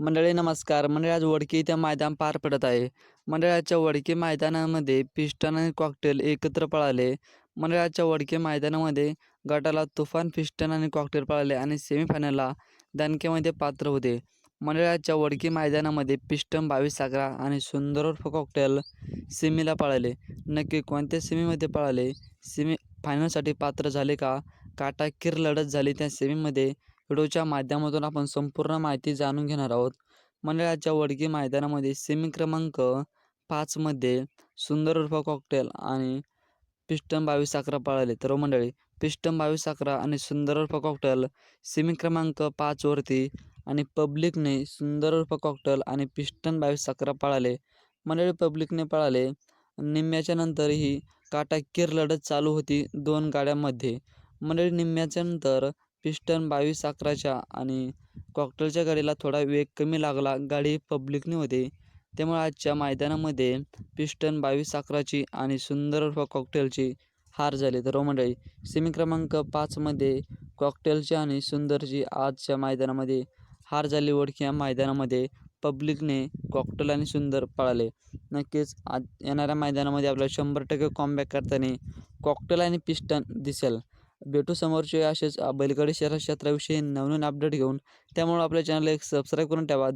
मंडळी नमस्कार. मंडळी आज वडकी इथे मैदान पार पडत आहे. मंडळाच्या वडकी मैदानामध्ये पिस्टन आणि कॉकटेल एकत्र पळाले. मंडळाच्या वडकी मैदानामध्ये गटाला तुफान पिस्टन आणि कॉकटेल पळाले आणि सेमीफायनलला दणकेमध्ये पात्र होते. मंडळाच्या वडकी मैदानामध्ये पिस्टन बावीस सागरा आणि सुंदर कॉकटेल सेमीला पळाले. नक्की कोणत्या सेमीमध्ये पळाले? सेमी फायनलसाठी पात्र झाले का? काटाकीर लढत झाली त्या सेमीमध्ये व्हिडिओच्या माध्यमातून आपण संपूर्ण माहिती जाणून घेणार आहोत. मंडळाच्या वडगी मैदानामध्ये सेमी क्रमांक पाचमध्ये सुंदर उर्फ कॉकटेल आणि पिस्टन बावीस अकरा पळाले. तर हो मंडळी पिस्टन बावीस अकरा आणि सुंदर उर्फ कॉकटेल सेमी क्रमांक पाचवरती आणि पब्लिकने सुंदर उर्फ कॉकटेल आणि पिस्टन बावीस अकरा पळाले. मंडळी पब्लिकने पळाले. निम्म्याच्या नंतरही काटाकीर लढत चालू होती दोन गाड्यांमध्ये. मंडळी निम्म्याच्या नंतर पिस्टन बावीस अकराच्या आणि कॉकटेलच्या गाडीला थोडा वेग कमी लागला. गाडी पब्लिकने होते. त्यामुळे आजच्या मैदानामध्ये पिस्टन बावीस अकराची आणि सुंदर कॉकटेलची हार झाली. तर हो मंडळी सेमी क्रमांक पाचमध्ये कॉकटेलची आणि सुंदरची आजच्या मैदानामध्ये हार झाली. ओळखी या मैदानामध्ये पब्लिकने कॉकटेल आणि सुंदर पळाले. नक्कीच आज येणाऱ्या मैदानामध्ये आपल्याला शंभर टक्के कॉमबॅक करताना कॉकटेल आणि पिस्टन दिसेल. भेटू समोरचे असेच बैलगाडी शहरा क्षेत्राविषयी नवनवीन अपडेट घेऊन. त्यामुळे आपल्या चॅनलला एक सबस्क्राईब करून ठेवा.